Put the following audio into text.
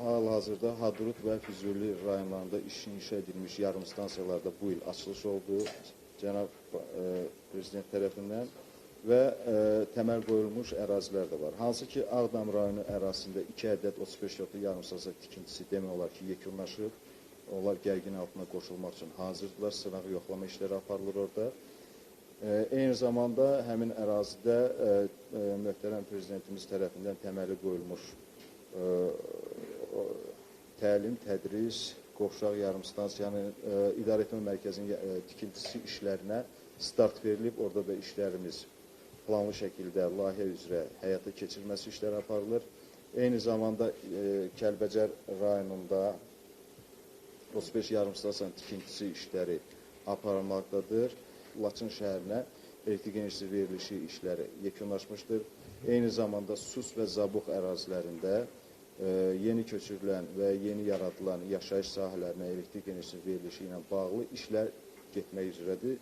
Hal-hazırda Hadrut və Füzuli rayonlarında iş inşa edilmiş yarım stansiyalarda bu il açılış oldu cənab e, prezident tərəfindən və e, təməl qoyulmuş ərazilər də var. Hansı ki, Ağdam rayonu ərazisində 2 ədəd 35 yotlu yarım stansiya tikintisi demək olar ki, yekunlaşıb. Onlar gərgin altına qoşulmaq üçün hazırdırlar. Sınaq yoxlama işləri aparılır orada. E, Eyni zamanda həmin ərazidə e, e, möhtərəm prezidentimiz tərəfindən təməli qoyulmuş e, təlim, tədris, qovşaq yarım stansiyanın e, idarəetmə mərkəzinin e, tikintisi işlərinə start verilib. Orada da işlərimiz planlı şəkildə layihə üzrə həyata keçirilməsi işləri aparılır. Eyni zamanda e, Kəlbəcər rayonunda 35 yarım stansiyanın tikintisi işləri aparılmaqdadır. Laçın şəhərinə elektrik enerjisi verilişi işləri yekunlaşmışdır. Eyni zamanda Sus və Zabuq ərazilərində yeni köçürülən və yeni yaradılan yaşayış sahələrinə elektrik enerjisi verilişi ilə bağlı işlər getmək üzrədir.